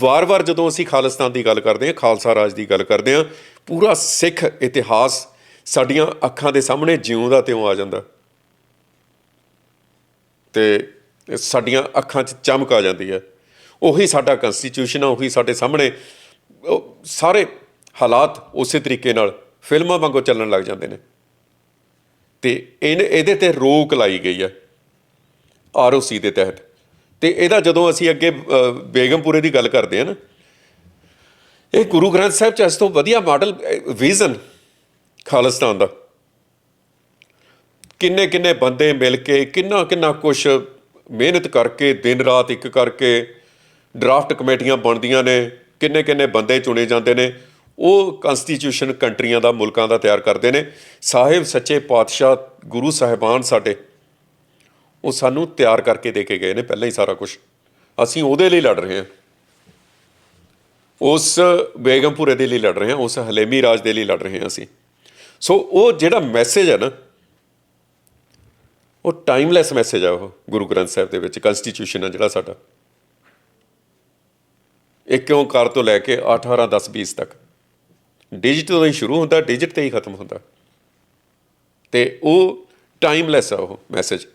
ਵਾਰ-ਵਾਰ ਜਦੋਂ ਅਸੀਂ ਖਾਲਿਸਤਾਨ ਦੀ ਗੱਲ ਕਰਦੇ ਹਾਂ, ਖਾਲਸਾ ਰਾਜ ਦੀ ਗੱਲ ਕਰਦੇ ਹਾਂ, ਪੂਰਾ ਸਿੱਖ ਇਤਿਹਾਸ ਸਾਡੀਆਂ ਅੱਖਾਂ ਦੇ ਸਾਹਮਣੇ ਜਿਉਂਦਾ ਤਿਉਂ ਆ ਜਾਂਦਾ। ਤੇ ਸਾਡੀਆਂ ਅੱਖਾਂ 'ਚ ਚਮਕ ਆ ਜਾਂਦੀ ਹੈ। ਉਹੀ ਸਾਡਾ ਕਨਸਟੀਟਿਊਸ਼ਨ ਆ, ਉਹੀ ਸਾਡੇ ਸਾਹਮਣੇ ਸਾਰੇ ਹਾਲਾਤ ਉਸੇ ਤਰੀਕੇ ਨਾਲ ਫਿਲਮਾਂ ਵਾਂਗੂ ਚੱਲਣ ਲੱਗ ਜਾਂਦੇ ਨੇ। ਤੇ ਇਹਨੇ, ਇਹਦੇ ਤੇ ਰੋਕ ਲਾਈ ਗਈ ਹੈ ਆਰਓਸੀ ਦੇ ਤਹਿਤ। ਤੇ ਇਹਦਾ ਜਦੋਂ ਅਸੀਂ ਅੱਗੇ ਬੇਗਮਪੁਰੇ ਦੀ ਗੱਲ ਕਰਦੇ ਹਾਂ ਨਾ, ਇਹ ਗੁਰੂ ਗ੍ਰੰਥ ਸਾਹਿਬ ਚ ਇਸ ਤੋਂ ਵਧੀਆ ਮਾਡਲ ਵਿਜ਼ਨ ਖਾਲਿਸਤਾਨ ਦਾ। ਕਿੰਨੇ ਕਿੰਨੇ ਬੰਦੇ ਮਿਲ ਕੇ, ਕਿੰਨਾ ਕਿੰਨਾ ਕੁਛ ਮਿਹਨਤ ਕਰਕੇ, ਦਿਨ ਰਾਤ ਇੱਕ ਕਰਕੇ ਡਰਾਫਟ ਕਮੇਟੀਆਂ ਬਣਦੀਆਂ ਨੇ, ਕਿੰਨੇ ਕਿੰਨੇ ਬੰਦੇ ਚੁਣੇ ਜਾਂਦੇ ਨੇ, ਉਹ ਕਨਸਟੀਟਿਊਸ਼ਨ ਕੰਟਰੀਆਂ ਦਾ, ਮੁਲਕਾਂ ਦਾ ਤਿਆਰ ਕਰਦੇ ਨੇ। ਸਾਹਿਬ ਸੱਚੇ ਪਾਤਸ਼ਾਹ ਗੁਰੂ ਸਾਹਿਬਾਨ ਸਾਡੇ ਉਹ ਸਾਨੂੰ ਤਿਆਰ ਕਰਕੇ ਦੇ ਕੇ ਗਏ ਨੇ ਪਹਿਲਾਂ ਹੀ ਸਾਰਾ ਕੁਝ ਅਸੀਂ ਉਹਦੇ ਲਈ ਲੜ ਰਹੇ ਹਾਂ। ਉਸ ਬੇਗਮਪੁਰੇ ਦੇ ਲਈ ਲੜ ਰਹੇ ਹਾਂ, ਉਸ ਹਲੇਮੀ ਰਾਜ ਦੇ ਲਈ ਲੜ ਰਹੇ ਹਾਂ ਅਸੀਂ। ਸੋ ਉਹ ਜਿਹੜਾ ਮੈਸੇਜ ਹੈ ਨਾ, ਉਹ ਟਾਈਮਲੈਸ ਮੈਸੇਜ ਆ ਉਹ ਗੁਰੂ ਗ੍ਰੰਥ ਸਾਹਿਬ ਦੇ ਵਿੱਚ ਕਨਸਟੀਟਿਊਸ਼ਨ ਆ ਜਿਹੜਾ ਸਾਡਾ। ਇੱਕ ਓਂਕਾਰ ਤੋਂ ਲੈ ਕੇ 18 10 20 ਤੱਕ? ਡਿਜਿਟ ਤੋਂ ਹੀ ਸ਼ੁਰੂ ਹੁੰਦਾ ਡਿਜਿਟ ਤੇ ਹੀ ਖਤਮ ਹੁੰਦਾ। ਤੇ ਉਹ ਟਾਈਮਲੈਸ ਆ ਉਹ ਮੈਸੇਜ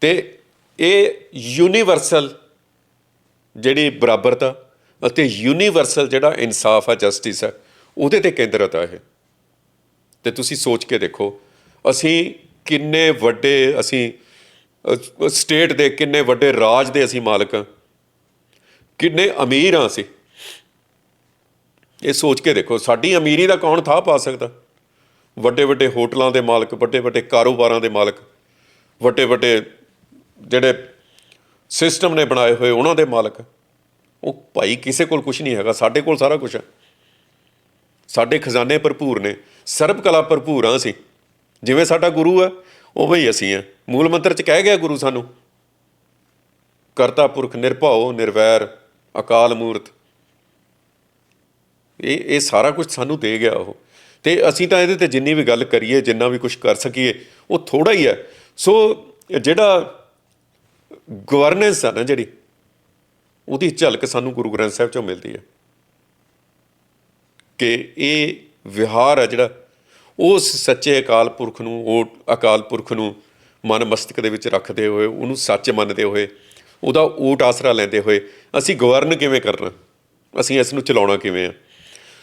ਤੇ ਇਹ ਯੂਨੀਵਰਸਲ ਜਿਹੜੀ ਬਰਾਬਰਤਾ ਅਤੇ ਯੂਨੀਵਰਸਲ ਜਿਹੜਾ ਇਨਸਾਫ ਆ ਜਸਟਿਸ ਹੈ ਉਹਦੇ ਤੇ ਕੇਂਦਰਿਤ ਆ ਇਹ। ਤੇ ਤੁਸੀਂ ਸੋਚ ਕੇ ਦੇਖੋ, ਅਸੀਂ ਕਿੰਨੇ ਵੱਡੇ, ਅਸੀਂ ਸਟੇਟ ਦੇ ਕਿੰਨੇ ਵੱਡੇ ਰਾਜ ਦੇ ਅਸੀਂ ਮਾਲਕ ਹਾਂ ਕਿੰਨੇ ਅਮੀਰ ਹਾਂ ਅਸੀਂ। ਇਹ ਸੋਚ ਕੇ ਦੇਖੋ, ਸਾਡੀ ਅਮੀਰੀ ਦਾ ਕੌਣ ਥਾਹ ਪਾ ਸਕਦਾ? ਵੱਡੇ ਵੱਡੇ ਹੋਟਲਾਂ ਦੇ ਮਾਲਕ ਵੱਡੇ ਵੱਡੇ ਕਾਰੋਬਾਰਾਂ ਦੇ ਮਾਲਕ ਵੱਡੇ ਵੱਡੇ ਜਿਹੜੇ ਸਿਸਟਮ ਨੇ ਬਣਾਏ ਹੋਏ ਉਹਨਾਂ ਦੇ ਮਾਲਕ, ਉਹ ਭਾਈ ਕਿਸੇ ਕੋਲ ਕੁਝ ਨਹੀਂ ਹੈਗਾ, ਸਾਡੇ ਕੋਲ ਸਾਰਾ ਕੁਝ ਹੈ। ਸਾਡੇ ਖਜ਼ਾਨੇ ਭਰਪੂਰ ਨੇ ਸਰਬ ਕਲਾ ਭਰਪੂਰ ਹਾਂ ਅਸੀਂ। ਜਿਵੇਂ ਸਾਡਾ ਗੁਰੂ ਹੈ, ਉਵੇਂ ਹੀ ਅਸੀਂ ਹਾਂ। ਮੂਲ ਮੰਤਰ ਚ ਕਹਿ ਗਿਆ ਗੁਰੂ ਸਾਨੂੰ, ਕਰਤਾ ਪੁਰਖ ਨਿਰਭਉ, ਨਿਰਵੈਰ, ਅਕਾਲ ਮੂਰਤ। ਇਹ ਇਹ ਸਾਰਾ ਕੁਝ ਸਾਨੂੰ ਦੇ ਗਿਆ ਉਹ। ਤੇ ਅਸੀਂ ਤਾਂ ਇਹਦੇ ਤੇ ਜਿੰਨੀ ਵੀ ਗੱਲ ਕਰੀਏ, ਜਿੰਨਾ ਵੀ ਕੁਝ ਕਰ ਸਕੀਏ, ਉਹ ਥੋੜਾ ਹੀ ਹੈ। ਸੋ ਜਿਹੜਾ ਗਵਰਨੈਂਸ ਆ ਨਾ ਜਿਹੜੀ, ਉਹਦੀ ਝਲਕ ਸਾਨੂੰ ਗੁਰੂ ਗ੍ਰੰਥ ਸਾਹਿਬ ਚੋਂ ਮਿਲਦੀ ਹੈ ਕਿ ਇਹ ਵਿਹਾਰ ਆ ਜਿਹੜਾ, ਉਸ ਸੱਚੇ ਅਕਾਲ ਪੁਰਖ ਨੂੰ, ਉਹ ਅਕਾਲ ਪੁਰਖ ਨੂੰ ਮਨ ਮਸਤਕ ਦੇ ਵਿੱਚ ਰੱਖਦੇ ਹੋਏ, ਉਹਨੂੰ ਸੱਚ ਮੰਨਦੇ ਹੋਏ, ਉਹਦਾ ਊਟ ਆਸਰਾ ਲੈਂਦੇ ਹੋਏ, ਅਸੀਂ ਗਵਰਨ ਕਿਵੇਂ ਕਰਨਾ? ਅਸੀਂ ਇਸ ਨੂੰ ਚਲਾਉਣਾ ਕਿਵੇਂ ਆ?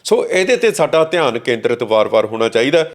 ਸੋ ਇਹਦੇ ਤੇ ਸਾਡਾ ਧਿਆਨ ਕੇਂਦਰਿਤ ਵਾਰ-ਵਾਰ ਹੋਣਾ ਚਾਹੀਦਾ।